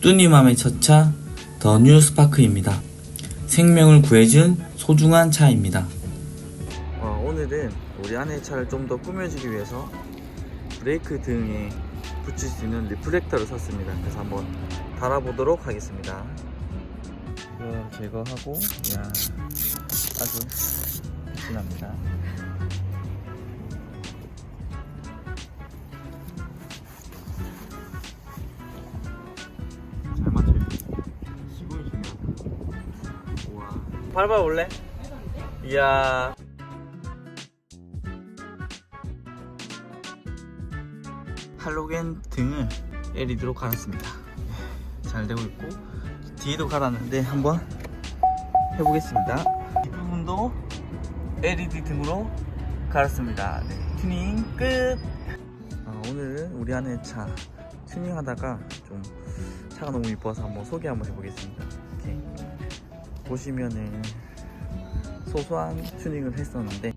뚜니맘의 첫 차, 더 뉴 스파크입니다. 생명을 구해준 소중한 차입니다. 어, 오늘은 우리 아내의 차를 좀 더 꾸며주기 위해서 브레이크 등에 붙일 수 있는 리플렉터를 샀습니다. 그래서 한번 달아보도록 하겠습니다. 이걸 제거하고, 야 아주 진합니다. 잘 맞춰. 시공이 중요하다. 우와. 밟아볼래? 이야. 할로겐 등을 LED로 갈았습니다. 잘 되고 있고 뒤에도 갈았는데 한번 해보겠습니다. 이 부분도 LED 등으로 갈았습니다. 네, 튜닝 끝. 아, 오늘은 우리 아내 차 튜닝하다가 좀 차가 너무 이뻐서 한번 소개 한번 해보겠습니다. 이렇게 보시면은 소소한 튜닝을 했었는데